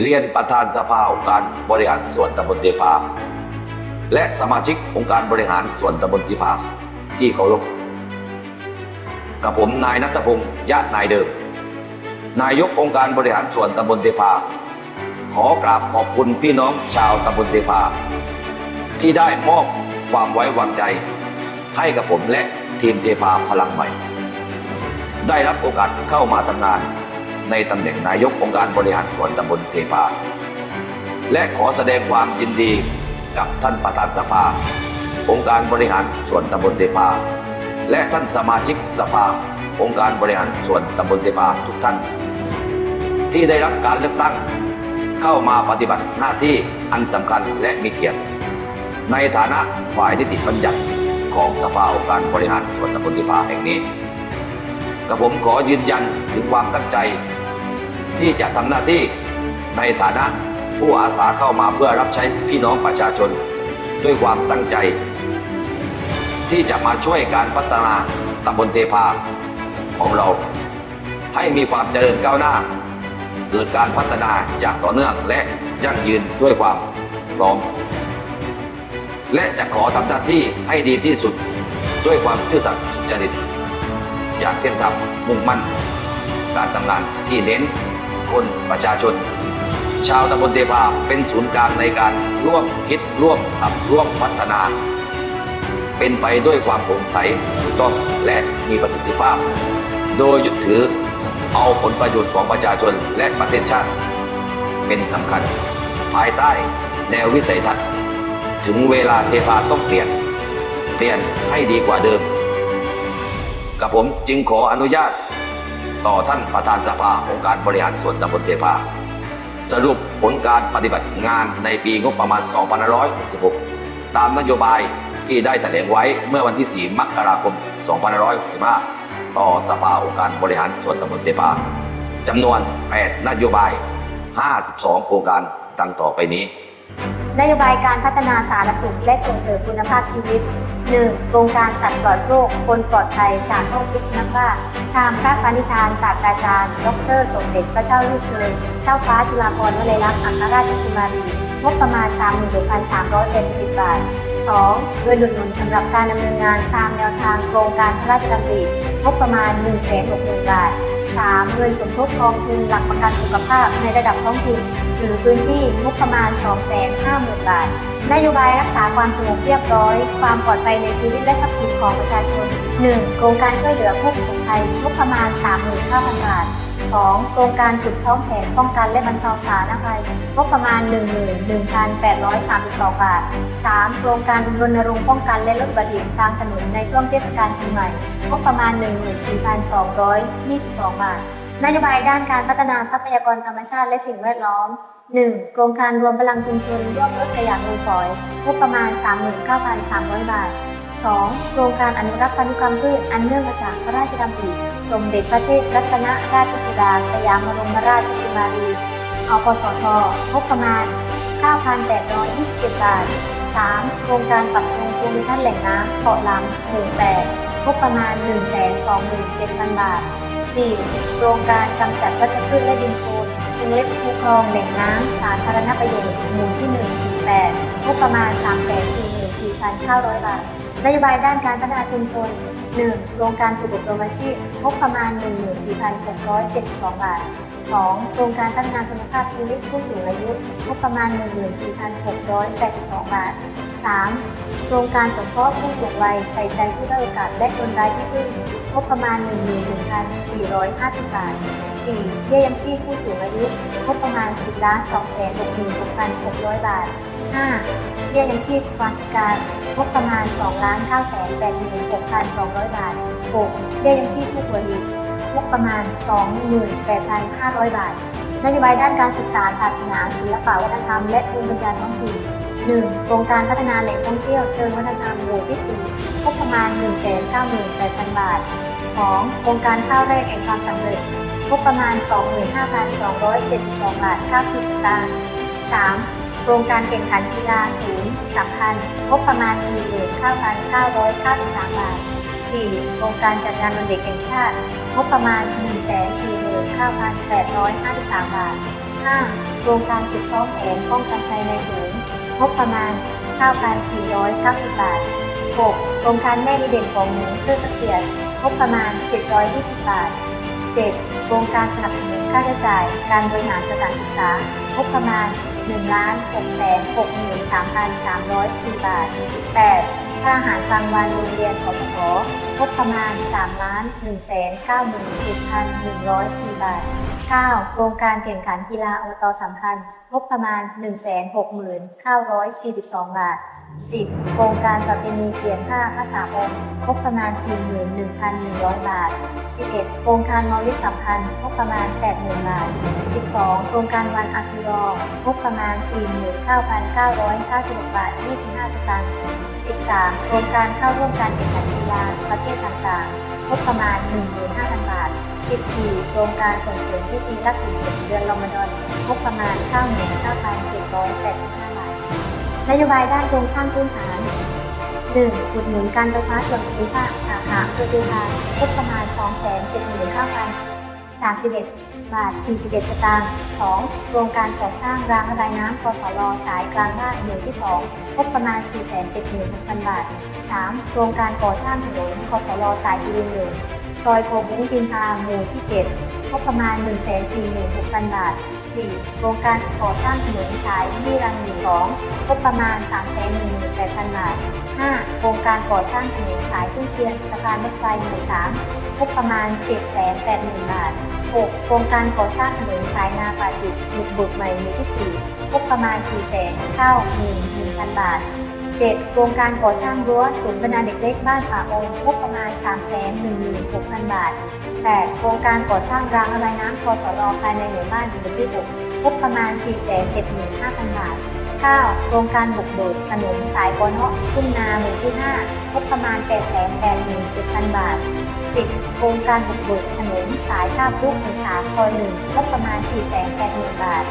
เรียนประธานสภาองค์การบริหารส่วนตำบลเทพา และสมาชิกองค์การบริหารส่วนตำบลเทพา ที่เคารพกับผมนายนัทพงศ์ยะนายเดิม นายกองค์การบริหารส่วนตำบลเทพา ขอกราบขอบคุณพี่น้องชาวตำบลเทพา ที่ได้มอบความไว้วางใจ ให้กับผมและทีมเทพาพลังใหม่ ได้รับโอกาสเข้ามาทำงาน ในตำแหน่งนายกองค์การบริหารส่วนตำบลเทพา และขอแสดงความยินดีกับท่านประธานสภา องค์การบริหารส่วนตำบลเทพา และท่านสมาชิกสภา องค์การบริหารส่วนตำบลเทพาทุกท่าน ที่ได้รับการเลือกตั้ง เข้ามาปฏิบัติหน้าที่อันสำคัญและมีเกียรติ ในฐานะฝ่ายนิติบัญญัติของสภาองค์การบริหารส่วนตำบลเทพาแห่งนี้กับผมขอยืนยันถึงความตั้งใจ ที่จะทำหน้าที่ในฐานะผู้อาสาเข้ามาเพื่อรับใช้พี่น้องประชาชน ด้วยความตั้งใจ ที่จะมาช่วยการพัฒนาตำบลเทพาของเรา ให้มีความเจริญก้าวหน้า เกิดการพัฒนาอย่างต่อเนื่องและยั่งยืนด้วยความพร้อม และจะขอทำหน้าที่ให้ดีที่สุดด้วยความซื่อสัตย์สุจริต อย่างเที่ยงธรรมมุ่งมั่น การทำงานที่เน้น คนประชาชน ชาวตำบลเทพาเป็นศูนย์กลางในการร่วมคิดร่วมทำร่วมพัฒนา เป็นไปด้วยความโปร่งใสถูกต้องและมีประสิทธิภาพ โดยยึดถือเอาผลประโยชน์ของประชาชนและประเทศชาติ เป็นสำคัญ ภายใต้แนววิสัยทัศน์ ถึงเวลาเทพาต้องเปลี่ยน เปลี่ยนให้ดีกว่าเดิม กับผมจึงขออนุญาต ต่อท่านประธานสภาองค์การบริหารส่วนตำบลเทพา สรุปผลการปฏิบัติงานในปีงบประมาณ 2566 ตามนโยบายที่ได้แถลงไว้เมื่อวันที่ 4 มกราคม 2565 ต่อสภาองค์การบริหารส่วนตำบลเทพาจำนวน 8 นโยบาย 52 โครงการดังต่อไปนี้ นโยบายการพัฒนาสาธารณสุขและส่งเสริมคุณภาพชีวิต 1. โครงการสัตว์ปลอดโรคคนปลอดภัยจากโรคพิษสุนัขบ้าตามพระปณิธานตรัดอาจารย์ ดร สมเด็จพระเจ้าลูกเธอเจ้าฟ้าจุฬาภรณ์วลัยลักษณ์อัครราชกุมารีงบประมาณ 36,381 บาท 2. เงินอุดหนุนสำหรับการดำเนินงานตามแนวทางโครงการพระราชดำริงบประมาณ 160,000 บาท 3. เงินสมทบกองทุนหลักประกันสุขภาพในระดับท้องถิ่นหรือพื้นที่งบประมาณ 250,000 บาท นโยบายรักษาความสงบเรียบร้อย ความปลอดภัยในชีวิตและทรัพย์สินของประชาชน 1. โครงการช่วยเหลือผู้ประสบภัยงบประมาณ 35,000 บาท 2. โครงการฝึกซ้อมแผนป้องกันและบรรเทาสาธารณภัยงบประมาณ 11,832 บาท 3. โครงการรณรงค์ป้องกันและลดอุบัติเหตุทางถนนในช่วงเทศกาลปีใหม่งบประมาณ 14,222 บาท นโยบายด้านการพัฒนาทรัพยากรธรรมชาติและสิ่งแวดล้อม 1. โครงการรวมพลังชุมชนร่วมลดขยะมูลฝอยงบประมาณ 39,300 บาท 2. โครงการอนุรักษ์พันธุกรรมพืชอันเนื่องมาจากพระราชดำริสมเด็จพระเทพรัตนราชสุดา สยามบรมราชกุมารีอปสทงบประมาณ 9,827 บาท 3. โครงการปรับปรุงภูมิทัศน์แหล่งน้ำเกาะล้ำหมู่8งบประมาณ 127,000 บาท 4. โครงการกำจัดวัชพืชและดินโคลนภูเล็กภูคลองแหล่งน้ำสาธารณประโยชน์หมู่ที่1ถึง8งบประมาณ 344,900 บาท นโยบายด้านการพัฒนาชุมชน 1. โครงการฝึกอบรมอาชีพงบประมาณ 14,672 บาท 2. โครงการพัฒนาคุณภาพชีวิตผู้สูงอายุงบประมาณ 14,682 บาท 3. โครงการสงเคราะห์ผู้สูงวัยใส่ใจผู้ด้อยโอกาสและคนไร้ที่พึ่งงบประมาณ 11,450 บาท 4. เบี้ยยังชีพผู้สูงอายุงบประมาณ 10 2 6 6 6 0 0 บาท 5. เบี้ยยังชีพความพิการงบประมาณ 2 ล้าน9 8 6 200 บาท 6. เบี้ยยังชีพผู้ป่วยหยุดงบประมาณ 28,500 บาท นโยบายด้านการศึกษาศาสนา ศิลปวัฒนธรรม และภูมิปัญญาท้องถิ่น 1. โครงการพัฒนาแหล่งท่องเที่ยวเชิงวัฒนธรรมหมู่ที่ 4 งบประมาณ 198,000 บาท 2. โครงการข้าวแรกแห่งความสำเร็จงบประมาณ 25,272 บาท 90 สตางค์ 3. โครงการแข่งขันกีฬาศูนย์สัมพันธ์งบประมาณ19,993 บาท 4. โครงการจัดงานวันเด็กแห่งชาติ งบประมาณ 149,853 บาท 5. โครงการฝึกซ้อมแผนป้องกันภัยในศูนย์ งบประมาณ 9,490 บาท 6. โครงการแม่ดีเด่นของหนูเพื่อพระเกียรติงบประมาณ 720 บาท 7. โครงการสนับสนุนค่าใช้จ่าย การบริหารสถานศึกษางบประมาณ 1ล้าน6แสน63,304 บาท 8. ค่าอาหารกลางวันโรงเรียนสพกงบประมาณ3ล้าน1แสน97,104 บาท 9. โครงการแข่งขันกีฬาอบตสัมพันธ์งบประมาณ 169,42 บาท 10. โครงการประเพณีเปลี่ยนผ้าภาษาองงบประมาณ 41,100 บาท 11. โครงการมอลิสสัมพันธ์งบประมาณ 80,000 บาท 12. โครงการวันอาซิรองบประมาณ 49,956 บาท 25 สตางค์ 13. โครงการเข้าร่วมการแข่งขันกีฬาประเภทต่างๆงบประมาณ 15,000 บาท 14. โครงการส่งเสริมพิธีรักษาเดือนรอมฎอนงบประมาณ 99,785บาทนโยบายด้านโครงสร้างพื้นฐาน 1. อุดหนุนการไฟฟ้าส่วนภูมิภาคสาขาอำเภอเดชางบประมาณ 279,031 บาท 41 สตางค์ 2. โครงการก่อสร้างรางระบายน้ำกสลสายกลางบ้านหมู่ที่ 2 งบประมาณ 476,000 บาท 3. โครงการก่อสร้างถนนกสลสายสุรินทร์หนึ่ง ซอยโพบุ้งพิมพาหมู่ที่7งบประมาณ 146,000 บาท 4. โครงการก่อสร้างถนนสายที่รังหมู่2งบประมาณ 318,000 บาท 5. โครงการก่อสร้างถนนสายทุ่งเทียนสะพานรถไฟหมู่3งบประมาณ 780,000 บาท 6. โครงการก่อสร้างถนนสายนาป่าจิตบุกบุกใหม่หมู่ที่4งบประมาณ 491,000 บาท 7. โครงการก่อสร้างรั้วศูนย์บรรณาเด็กเล็กบ้านป่าองค์งบประมาณ 316,000 บาท 8. โครงการก่อสร้างรางระบายน้ำกสลภายในหมู่บ้านหมู่ที่6งบประมาณ 475,000 บาท 9. โครงการบุกเบิกถนนสายกอนเนาะทุ่งนาหมู่ที่5งบประมาณ 887,000 บาท 10. โครงการบุกเบิกถนนสายท่าพุกหมู่3ซอย1งบประมาณ 480,000 บาท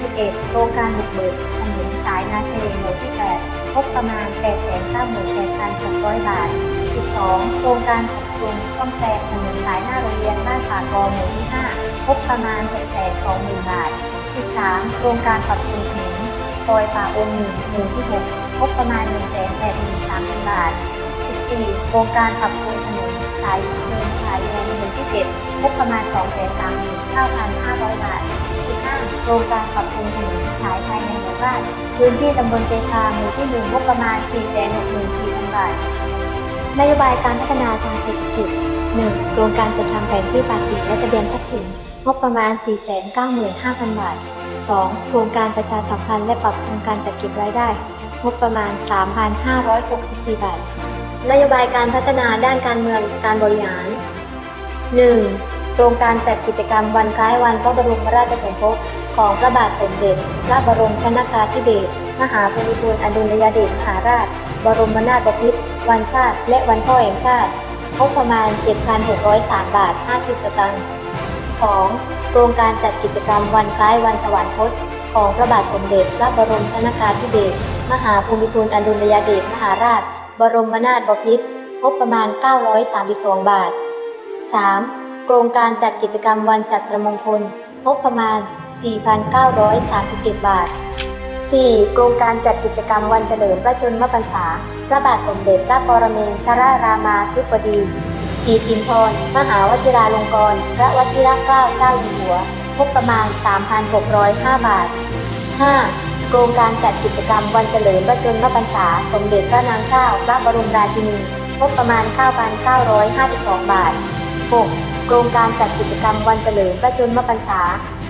11. โครงการบุกเบิกถนนสายนาเซหมู่ที่8 บประมาณ 898,600 บาท 12. โครงการปรับปรุงซ่อมแซมถนนสายหน้าโรงเรียนบ้านผากอหมู่ที่5งบประมาณ 620,000 บาท 13. โครงการปรับปรุงถนนซอยป่าองค์หนึ่งหมู่ที่6งบประมาณ 183,000 บาท 14. โครงการปรับปรุงถนนสายเดินสายโยงหมู่ที่7งบประมาณ 239,500 บาท 15. โครงการปรับปรุงถนน สายภายในหมู่บ้าน พื้นที่ตำบลเตคาหมู่ที่1งงบประมาณ 464,000 บาท นโยบายการพัฒนาทางเศรษฐกิจ 1. โครงการจัดทำแผนที่ภาษีและทะเบียนทรัพย์สินงบประมาณ 495,000 บาท 2. โครงการประชาสัมพันธ์และปรับปรุงการจัดเก็บรายได้ งบประมาณ 3,564 บาท นโยบายการพัฒนาด้านการเมืองการบริหาร 1. โครงการจัดกิจกรรมวันคล้ายวันพระบรมราชสมภพ ของพระบาทสมเด็จ พระบรมชนากาธิเบศรมหาภูมิพลอดุลยเดชมหาราช บรมนาถบพิตรวันชาติ และวันพ่อแห่งชาติงบประมาณ 7,603 บาท 50 สตางค์ 2. โครงการจัดกิจกรรมวันคล้ายวันสวรรคต ของพระบาทสมเด็จ พระบรมชนากาธิเบศรมหาภูมิพลอดุลยเดชมหาราช บรมนาถบพิตรงบประมาณ 932 บาท 3. โครงการจัดกิจกรรมวันจัตรมงคล งบประมาณ 4,937 บาท 4. โครงการจัดกิจกรรมวันเฉลิมพระชนมพรรษา พระบาทสมเด็จพระปรเมนทรรามาธิบดีศรีสินธรมหาวชิราลงกรณพระวชิรเกล้าเจ้าอยู่หัวงบประมาณ 3,605 บาท 5. โครงการจัดกิจกรรมวันเฉลิมพระชนมพรรษา สมเด็จพระนางเจ้าพระบรมราชินีงบประมาณ 9,952 บาท 6. โครงการจัดกิจกรรมวันเฉลิมพระชนมพรรษา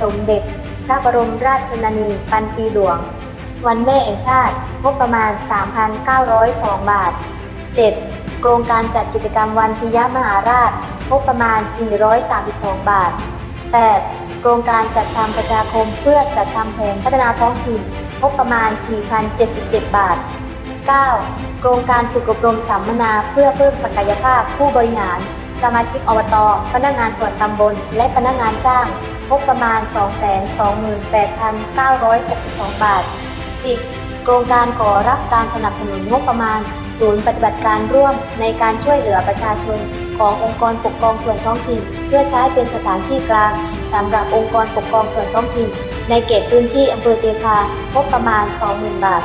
สมเด็จ พระบรมราชชนนีพันปีหลวง วันแม่แห่งชาติงบประมาณ 3,902 บาท 7. โครงการจัดกิจกรรมวันปิยมหาราชงบประมาณ 432 บาท 8. โครงการจัดทำประชาคมเพื่อจัดทำแผนพัฒนาท้องถิ่นงบประมาณ 4,077 บาท 9. โครงการฝึกอบรมสัมมนาเพื่อเพิ่มศักยภาพผู้บริหาร สมาชิกอบต พนักงานส่วนตำบล และพนักงานจ้างงบประมาณ 228,962 บาท 10. โครงการก่อรับการสนับสนุนงบประมาณ ศูนย์ปฏิบัติการร่วมในการช่วยเหลือประชาชน ขององค์กรปกครองส่วนท้องถิ่น เพื่อใช้เป็นสถานที่กลางสำหรับองค์กรปกครองส่วนท้องถิ่น ในเขตพื้นที่อำเภอเทพางบประมาณ 20,000 บาท